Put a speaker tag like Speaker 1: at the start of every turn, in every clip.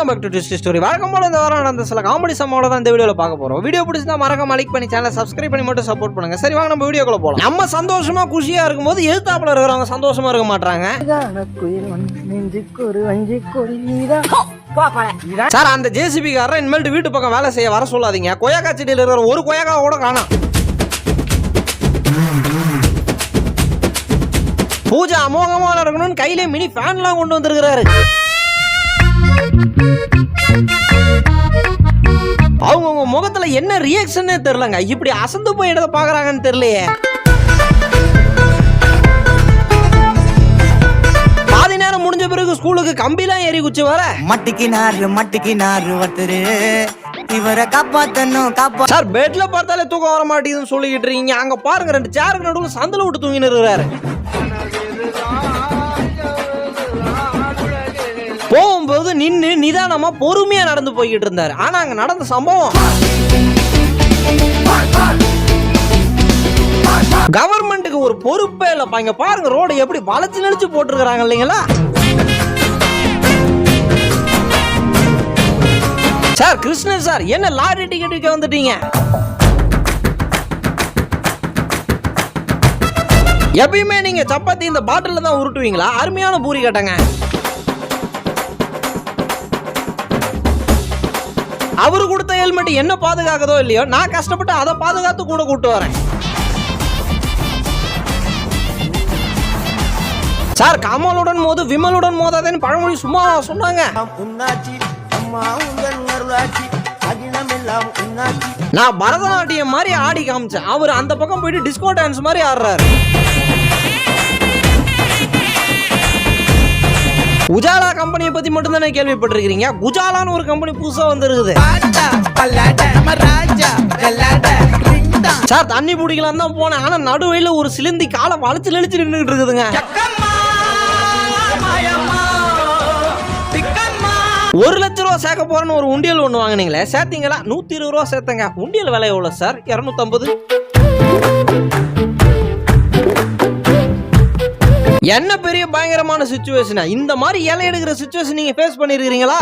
Speaker 1: Welcome back to twist story வழக்கம் போல இந்த வாரம் நடந்த சில காமெடி சம்பவம் தான் இந்த வீடியோல பார்க்க போறோம். வீடியோ பிடிச்சிருந்தா மறக்காம லைக் பண்ணி சேனலை சப்ஸ்கிரைப் பண்ணி மட்டும் சப்போர்ட் பண்ணுங்க. சரி வாங்க நம்ம வீடியோக்குள்ள போலாம். நம்ம சந்தோஷமா குஷியா இருக்கும்போது எதிர்த்தாப்புல இருக்கிறவங்க சந்தோஷமா இருக்க மாட்டாங்க. சார் அந்த ஜேசிபி காரர் இனிமேல் வீட்டு பக்கம் வேலை செய்ய வர சொல்லாதீங்க. கொய்யாக்கா செடியில் இருக்கிற ஒரு கொய்யாக்கா கூட காணோம். பூஜை அமோகமா நடக்கணும்னு கையிலே மினி ஃபேன்லாம் கொண்டு வந்திருக்கிறாரு. அவங்கவுங்க முகத்துல என்ன ரியாக்ஷனே தெரியலங்க. இப்படி அசந்து போய் இடத்த பாக்குறாங்கன்னு தெரியலையே. பாதி நேரம் முடிஞ்ச பிறகு ஸ்கூலுக்கு கம்பிலாம் ஏறி குச்சி வர.
Speaker 2: மட்டிக்கினாரு மட்டிக்கினாரு ஒருத்தரு. இவரை காப்பாத்தணும் காப்பா
Speaker 1: சார் பெட்ல பார்த்தாலே தூக்கம் வர மாட்டேங்குதுன்னு சொல்லிக்கிட்டு இருக்கீங்க. அங்க பாருங்க ரெண்டு சேருக்கு நடுவுல சந்தில விட்டு தூங்கின்னு இருக்கிறாரு. நின்று நிதானமாக நிதானமா பொறுமையா நடந்து போய்கிட்டு இருந்தாரு. ஆனா அங்க நடந்த சம்பவம். கவர்மெண்ட்டுக்கு ஒரு பொறுப்பே இல்லப்பா இங்க பாருங்க ரோடு எப்படி வளைச்சு நெளிச்சு போட்டிருக்கிறாங்க இல்லைங்களா? சார் கிருஷ்ணன் சார் என்ன லாரி டிக்கெட் விற்க வந்துட்டீங்க? எப்பயுமே நீங்க சப்பாத்தி இந்த பாட்டில தான் உருட்டுவீங்களா? அருமையான பூரி கட்டங்க. அவரு கொடுத்த ஹெல்மெட் என்ன பாதுகாக்குதோ இல்லையோ நான் கஷ்டப்பட்டு அதை பாதுகாத்து கூட கூட்டு வரேன். சார் கமலுடன் மோது விமலுடன் மோதாதேன்னு பழமொழி சும்மா சொன்னாங்க. நான் பரதநாட்டியம் மாதிரி ஆடி காமிச்சேன். அவர் அந்த பக்கம் போயிட்டு டிஸ்கோ டான்ஸ் மாதிரி ஆடுறாரு. உஜாலா கம்பெனியை பத்தி மட்டும் தானே கேள்விப்பட்டிருக்கிறீங்க? குஜாலான்னு ஒரு கம்பெனி புதுசா வந்திருக்குது. சார் தண்ணி பிடிக்கலாம் தான் போனேன். ஆனா நடுவையில ஒரு சிலந்தி காலை வளைச்சு நெளிச்சு நின்றுட்டு இருக்குதுங்க. ஒரு லட்ச ரூபா சேர்க்க போறேன்னு ஒரு உண்டியல் ஒன்று வாங்கினீங்களே. சேர்த்தீங்களா? நூத்தி இருபது ரூபா சேர்த்தங்க. உண்டியல் விலை எவ்வளோ சார்? இரநூத்தம்பது? என்ன பெரிய பயங்கரமான சுச்சுவேஷனா இந்த மாதிரி இலை எடுக்கிற சுச்சுவேஷன் நீங்க ஃபேஸ் பண்ணிருக்கீங்களா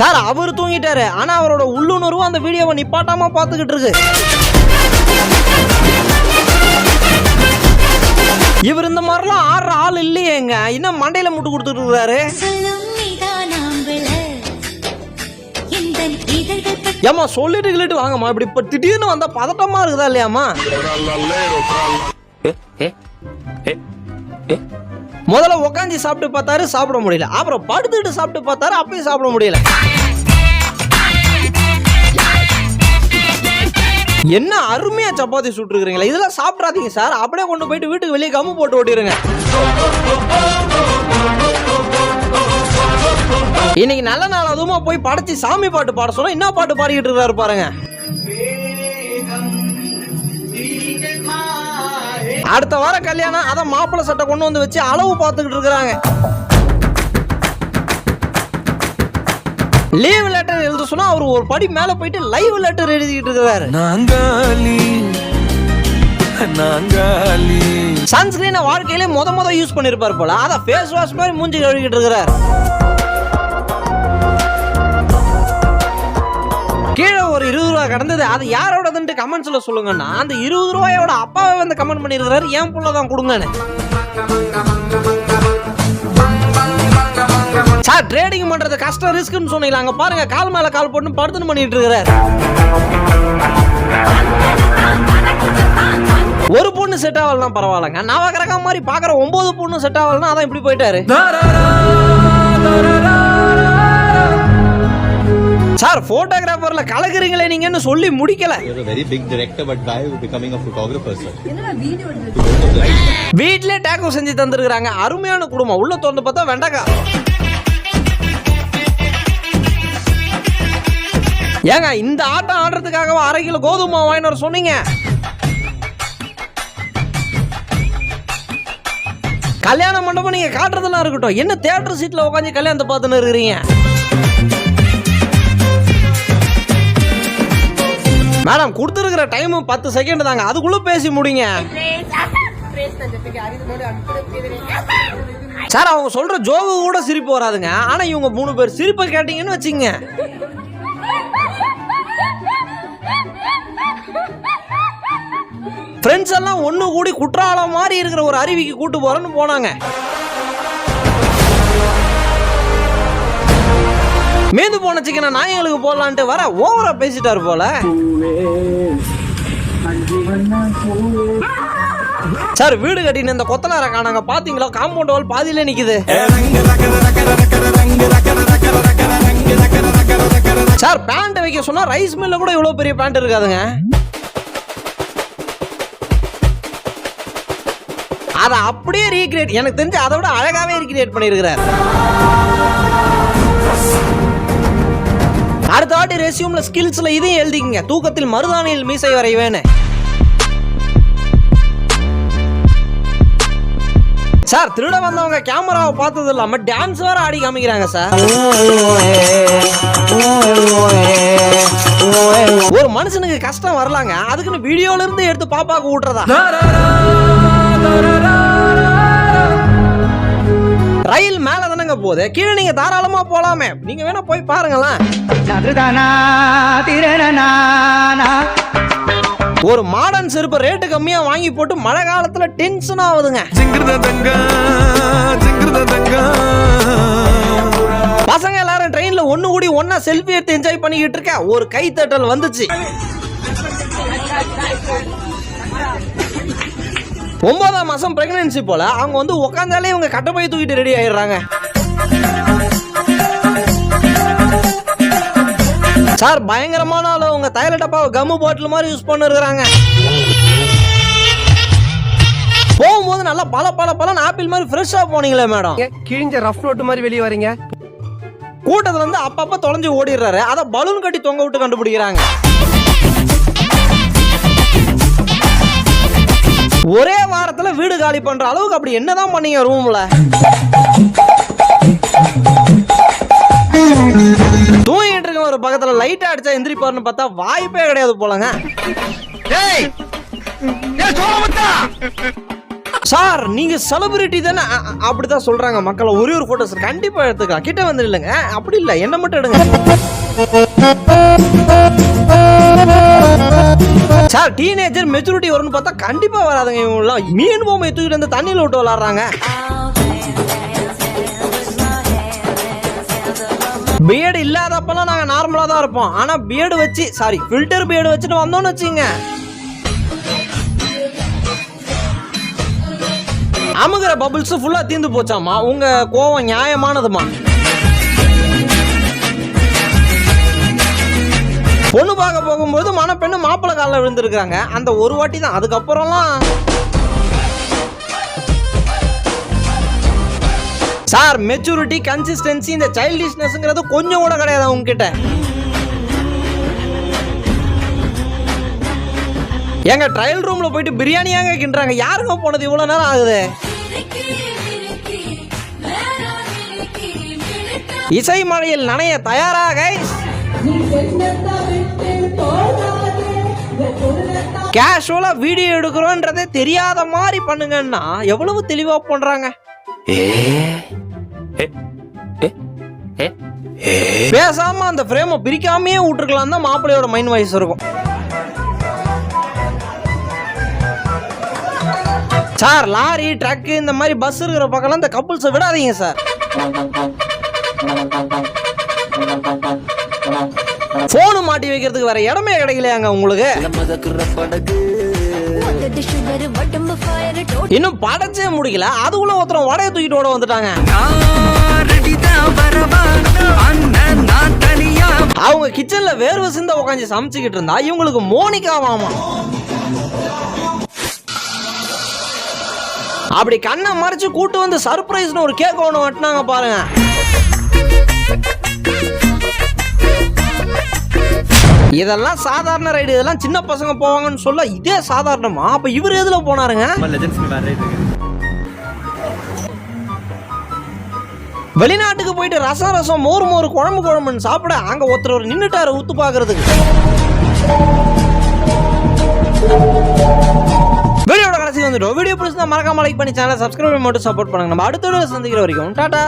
Speaker 1: சார் அவர் தூங்கிட்டாரு. ஆனா அவரோட உள்ளுணர்வு அந்த வீடியோவை நிப்பாட்டாம பாத்துக்கிட்டு இருக்கு. இவர் இந்த மாதிரிலாம் ஆடுற ஆள் இல்லையேங்க. இன்னும் மண்டையில முட்டு கொடுத்துட்டு இருக்காரு. ஏமா சொல்லிட்டு கிள்ளிட்டு வாங்கம்மா. இப்படி இப்ப திடீர்னு வந்தா பதட்டமா இருக்குதா இல்லையாம்மா? முதல்ல உக்காந்து சாப்பிட்டு பார்த்தாரு சாப்பிட முடியல. அப்புறம் படுத்துட்டு சாப்பிட்டு பார்த்தாரு அப்பயும் சாப்பிட முடியல. என்ன அருமையா சப்பாத்தி சுட்டுருக்கீங்களா இதெல்லாம் சாப்பிடாதீங்க சார். அப்படியே கொண்டு போயிட்டு வீட்டுக்கு வெளியே கம்மு போட்டு ஓட்டிடுங்க இன்னைக்கு நல்ல நாள் அதுவுமா போய் படைச்சு சாமி பாட்டு பாட சொன்னா என்ன பாட்டு பாடிக்கிட்டு இருக்காரு பாருங்க. அடுத்த வாரம் கல்யாணம் அதான் மாப்பிள்ளை சட்டை கொண்டு வந்து வச்சு அளவு பார்த்துக்கிட்டு இருக்கிறாங்க. லீவ் லெட்டர் எழுத சொன்னா அவர் ஒரு படி மேல போயிட்டு லைவ் லெட்டர் எழுதிக்கிட்டு இருக்கிறாரு.
Speaker 3: நாங்காலி நாங்காலி.
Speaker 1: சன்ஸ்கிரீனை வாழ்க்கையிலே முத முத யூஸ் பண்ணிருப்பாரு போல. அத ஃபேஸ் வாஷ் மாதிரி மூஞ்சி கழுவிக்கிட்டு இருக்கிறாரு. கீழே ஒரு இருபது ரூபா கடந்தது. அது யாரோடதுன்ட்டு கமெண்ட்ஸ்ல சொல்லுங்கன்னா அந்த இருபது ரூபாயோட அப்பாவை வந்து கமெண்ட் பண்ணியிருக்கிறாரு. ஏன் புள்ள தான் கொடுங்கன்னு. சார் ட்ரேடிங் பண்றது கஷ்டம் ரிஸ்க்னு சொன்னீங்களா அங்க பாருங்க கால் மேல கால் போட்டு படுத்துன்னு பண்ணிட்டு இருக்கிறாரு ஒரு பொண்ணு செட் ஆகலாம் பரவாயில்லங்க. நவகிரகம் மாதிரி பாக்குற ஒன்பது பொண்ணு செட் ஆகலன்னா அதான் இப்படி போயிட்டாரு. சார் போட்டோகிராஃபர்ல கலக்குறீங்களே நீங்கன்னு சொல்லி முடிக்கல.
Speaker 4: You're a very big director, but why are you becoming a photographer, sir?
Speaker 1: வீட்லயே டேக்கோ செஞ்சு தந்திருக்காங்க அருமையான குடும்பம். உள்ள திறந்து பார்த்தா வெண்டைக்காய் ஏங்க இந்த ஆட்டம் ஆடுறதுக்காக அரை கிலோ கோதுமை வர சொன்னீங்க? கல்யாண மண்டபம் நீங்க காட்டுறதெல்லாம் இருக்கட்டும். என்ன தியேட்டர் சீட்ல உட்காந்து கல்யாணத்தை பார்த்துன்னு இருக்கிறீங்க? மேடம் கொடுத்துருக்கிற டைம் பத்து செகண்ட் தாங்க. அதுக்குள்ள பேசி முடிங்க. சார் அவங்க சொல்ற ஜோகு கூட சிரிப்பு வராதுங்க. ஆனா இவங்க மூணு பேர் சிரிப்பை கேட்டீங்கன்னு வச்சுங்க ஃப்ரெண்ட்ஸ் எல்லாம் ஒன்று கூடி குற்றாலம் மாதிரி இருக்கிற ஒரு அருவிக்கு கூட்டு போறேன்னு போனாங்க. மீந்து போன சிக்கனை நாயங்களுக்கு போடலான்ட்டு வர ஓவரா பேசிட்டாரு போல. சார் வீடு கட்டின இந்த கொத்தனார காணாங்க. பாத்தீங்களா? காம்பவுண்ட் வால் பாதியில நிக்குது. சார் பேண்ட் வைக்க சொன்னா ரைஸ் மில்ல கூட இவ்வளவு பெரிய பேண்ட் இருக்காதுங்க. அதை அப்படியே ரீக்ரியேட் எனக்கு தெரிஞ்சு அதை விட அழகாவே ரீக்ரியேட் பண்ணியிருக்கிறார். அடுத்த வாட்டி ரெசியூம்ல ஸ்கில்ஸ்ல இதையும் எழுதிக்கங்க. தூக்கத்தில் மருதானியில் மீசை வரைவேன்னு. சார் திருட வந்தவங்க கேமராவை பார்த்தது இல்லாம டான்ஸ் வேற ஆடி காமிக்கிறாங்க சார். ஒரு மனுஷனுக்கு கஷ்டம் வரலாங்க. அதுக்குன்னு வீடியோல இருந்து எடுத்து பாப்பாக்கு ஊட்டுறதா? மேல போகுது கீழே நீங்க தாராளமா போலாமே. நீங்க வேணா போய் பாருங்களேன். ஒரு மாடர்ன் செருப்பு ரேட்டு கம்மியா வாங்கி போட்டு மழை காலத்துல டென்ஷன் ஆகுதுங்க. பசங்க எல்லாரும் ட்ரெயின்ல ஒண்ணு கூடி ஒண்ணா செல்ஃபி எடுத்து என்ஜாய் பண்ணிக்கிட்டு இருக்க. ஒரு கை தட்டல் வந்துச்சு. ஒன்பதாம் மாசம் பிரெக்னன்சி போல அவங்க வந்து உட்காந்தாலே இவங்க கட்ட போய் தூக்கிட்டு ரெடி ஆயிடுறாங்க. சார் பயங்கரமான ஆளு. உங்க தைல டப்பாவை கம்மு பாட்டில் மாதிரி யூஸ் பண்ணிருக்கிறாங்க. போகும்போது நல்லா பல பல பலன் ஆப்பிள் மாதிரி ஃப்ரெஷ்ஷா போனீங்களே மேடம்
Speaker 5: கிழிஞ்ச ரஃப் நோட்டு மாதிரி வெளியே வரீங்க?
Speaker 1: கூட்டத்துல இருந்து அப்பப்ப தொலைஞ்சு ஓடிடுறாரு. அதை பலூன் கட்டி தொங்க விட்டு கண்டுபிடிக்கிறாங்க. ஒரே வாரத்துல வீடு காலி பண்ற அளவுக்கு அப்படி என்னதான் பண்ணீங்க ரூம்ல தூங்கிட்டு ஒரு பக்கத்துல லைட் அடிச்சா எந்திரிப்பாருன்னு பார்த்தா வாய்ப்பே கிடையாது போலங்க. சார் நீங்க செலிபிரிட்டி தானே? அப்படிதான் சொல்றாங்க மக்களை. ஒரே ஒரு போட்டோ சார் கண்டிப்பா எடுத்துக்கலாம். கிட்ட வந்து இல்லைங்க அப்படி இல்ல. என்ன மட்டும் எடுங்க. சார் டீனேஜர் மெச்சூரிட்டி வரும்னு பார்த்தா கண்டிப்பா வராதுங்க இவங்களாம் மீன் பொம்மை தூக்கிட்டு வந்து தண்ணியில விட்டு விளாடுறாங்க. பியர்டு இல்லாதப்பெல்லாம் நாங்கள் நார்மலாக தான் இருப்போம். ஆனால் பியர்டு வச்சு சாரி ஃபில்டர் பியர்டு வச்சுட்டு வந்தோம்னு வச்சுங்க. அமுகிற பபுள்ஸ் ஃபுல்லாக தீந்து போச்சாமா உங்கள் கோவம் நியாயமானதுமா பொண்ணு பார்க்க போகும்போது மணப்பெண்ணு மாப்பிள்ளை காலில் விழுந்துருக்காங்க அந்த ஒரு வாட்டி தான். அதுக்கப்புறம்லாம் சார் மெச்சூரிட்டி கன்சிஸ்டன்சி இந்த சைல்டிஷ்னஸ்ங்கிறது கொஞ்சம் கூட கிடையாது உங்ககிட்ட. எங்க ட்ரையல் ரூம்ல போயிட்டு பிரியாணியாங்க கிண்டுறாங்க? யாருங்க போனது? இவ்வளவு நேரம் ஆகுது. இசை மழையில் நனைய தயாராக கேஷுவலா வீடியோ எடுக்கிறோன்றதே தெரியாத மாதிரி பண்ணுங்கன்னா எவ்வளவு தெளிவா பண்றாங்க பேசாம அந்த ஃப்ரேமை பிரிக்காமயே விட்டுருக்கலாம் தான் மாப்பிள்ளையோட மைண்ட் வாய்ஸ் இருக்கும். சார் லாரி ட்ரக் இந்த மாதிரி பஸ் இருக்கிற பக்கம்லாம் இந்த கப்புள்ஸை விடாதீங்க சார். போனு மாட்டி வைக்கிறதுக்கு வேற இடமே கிடைக்கலையாங்க உங்களுக்கு? இன்னும் படைச்சே முடிக்கல. அதுக்குள்ள ஒருத்தரம் வடைய தூக்கிட்டு ஓட வந்துட்டாங்க. அவங்க கிச்சன்ல வேர்வை சிந்த உட்காந்து சமைச்சுக்கிட்டு இருந்தா இவங்களுக்கு மோனிகாவாமா அப்படி கண்ணை மறைச்சு கூட்டு வந்து சர்ப்ரைஸ்னு ஒரு கேக் ஒன்று வெட்டினாங்க பாருங்க. இதெல்லாம் சாதாரண ரைடு இதெல்லாம் சின்ன பசங்க போவாங்கன்னு சொல்ல இதே சாதாரணமா? அப்ப இவர் எதுல போனாருங்க? வெளிநாட்டுக்கு போயிட்டு ரசம் ரசம் மோர் மோர் குழம்பு குழம்புன்னு சாப்பிட அங்க ஒருத்தர் ஒரு நின்னுட்டாரு ஊத்து பாக்குறதுக்கு. வீடியோட கடைசி வந்துட்டோம். வீடியோ பிடிச்சிருந்தா மறக்காம லைக் பண்ணி சேனலை சப்ஸ்கிரைப் மட்டும் சப்போர்ட் பண்ணுங்க. நம்ம அடுத்த வீடியோ சந்திக்கிற வரைக்கும் டாடா!